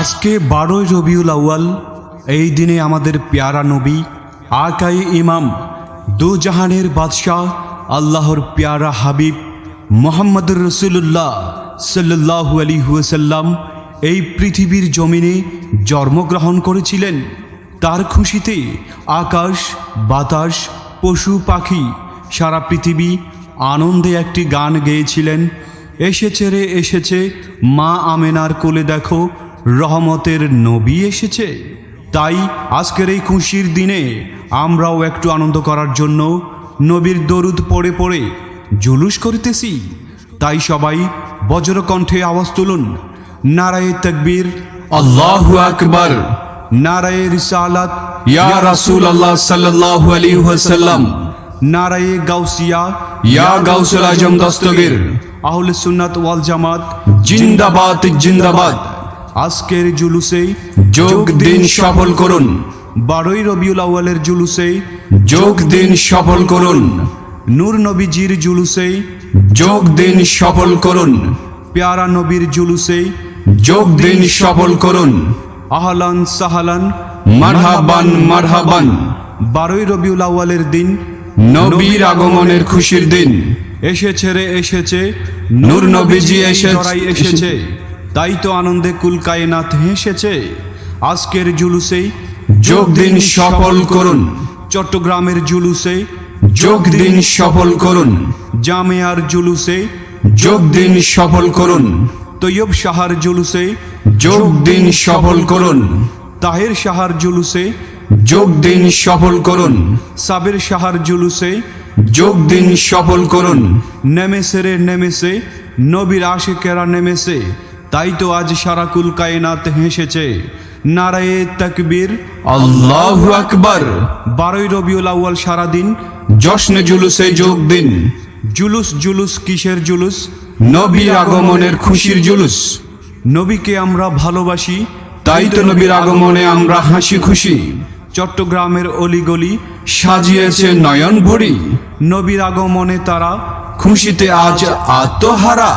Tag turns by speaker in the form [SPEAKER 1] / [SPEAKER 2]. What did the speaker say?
[SPEAKER 1] আজকে বারোই রবিউল আউয়াল, এই দিনে আমাদের পেয়ারা নবী, আকাই ইমাম দু জাহানের বাদশাহ, আল্লাহর পেয়ারা হাবিব মোহাম্মদুর রসুল্লাহ সাল্লাহু আলী হুয়াসাল্লাম এই পৃথিবীর জমিনে জন্মগ্রহণ করেছিলেন। তার খুশিতে আকাশ, বাতাস, পশু, পাখি সারা পৃথিবী আনন্দে একটি গান গেয়েছিলেন। এসেছে রে, এসেছে, মা আমেনার কোলে দেখো রহমতের নবী এসেছে। তাই আজকের এই খুশির দিনে আমরাও একটু আনন্দ করার জন্য নবীর দরুদ পড়ে পড়ে জুলুস করিতেছি। তাই সবাই বজ্রকণ্ঠে আওয়াজ তুলুন। নারায়ে তকবীর,
[SPEAKER 2] আল্লাহু আকবার।
[SPEAKER 1] নারায়ে রিসালাত,
[SPEAKER 2] ইয়া রাসূল আল্লাহ সাল্লাল্লাহু আলাইহি ওয়াসাল্লাম।
[SPEAKER 1] নারায়ে গাউসিয়া,
[SPEAKER 2] ইয়া গাউসুল আজম দস্তগীর।
[SPEAKER 1] আহলে সুন্নাত ওয়াল জামাত,
[SPEAKER 2] জিন্দাবাদ জিন্দাবাদ।
[SPEAKER 1] আজকের জুলুসে
[SPEAKER 2] যোগ দিন সফল করুন।
[SPEAKER 1] বারোই রবিউল আউয়ালের জুলুসে
[SPEAKER 2] যোগ দিন সফল করুন।
[SPEAKER 1] নূর নবীজির জুলুসে
[SPEAKER 2] যোগ দিন সফল করুন।
[SPEAKER 1] পেয়ারা নবীর জুলুসে
[SPEAKER 2] যোগ দিন সফল করুন।
[SPEAKER 1] আহলান সাহালান
[SPEAKER 2] মারহাবান মারহাবান।
[SPEAKER 1] বারোই রবিউল আউয়ালের দিন
[SPEAKER 2] নবীর আগমনের খুশির দিন।
[SPEAKER 1] এসেছে রে এসেছে।
[SPEAKER 2] নূর নবীজি এসে-
[SPEAKER 1] এসেছে। তাই তো আনন্দে কুল কায়নাথ হেসেছে আজকের জুলুসে
[SPEAKER 2] যোগ দিন সফল করুন।
[SPEAKER 1] চট্টগ্রামের জুলুসে
[SPEAKER 2] যোগ দিন সফল করুন।
[SPEAKER 1] জামেয়ার জুলুসে
[SPEAKER 2] যোগ দিন সফল করুন।
[SPEAKER 1] তৈয়ব শাহার জুলুসে
[SPEAKER 2] যোগ দিন সফল করুন।
[SPEAKER 1] তাহের শাহার জুলুসে
[SPEAKER 2] যোগ দিন সফল করুন।
[SPEAKER 1] সাবের শাহার জুলুসে
[SPEAKER 2] যোগ দিন সফল করুন।
[SPEAKER 1] নেমেসে রে নেমেসে নবীর আশেকেরা নেমেসে তাই তো আজ সারা কুল কায়নাত হেসেছে। নারায়ে তকবীর,
[SPEAKER 2] আল্লাহু আকবার।
[SPEAKER 1] বারোই রবিউল আউয়াল সারাদিন,
[SPEAKER 2] জশ্নে জুলুসে যোগ দিন
[SPEAKER 1] জুলুস জুলুস কিসের জুলুস?
[SPEAKER 2] নবীর আগমনের খুশির জুলুস।
[SPEAKER 1] নবীকে আমরা ভালোবাসি,
[SPEAKER 2] তাই তো নবীর আগমনে আমরা হাসি খুশি।
[SPEAKER 1] চট্টগ্রামের অলিগলি
[SPEAKER 2] সাজিয়েছে নয়ন ভরি
[SPEAKER 1] নবীর আগমনে তারা
[SPEAKER 2] খুশিতে আজ আত্মহারা।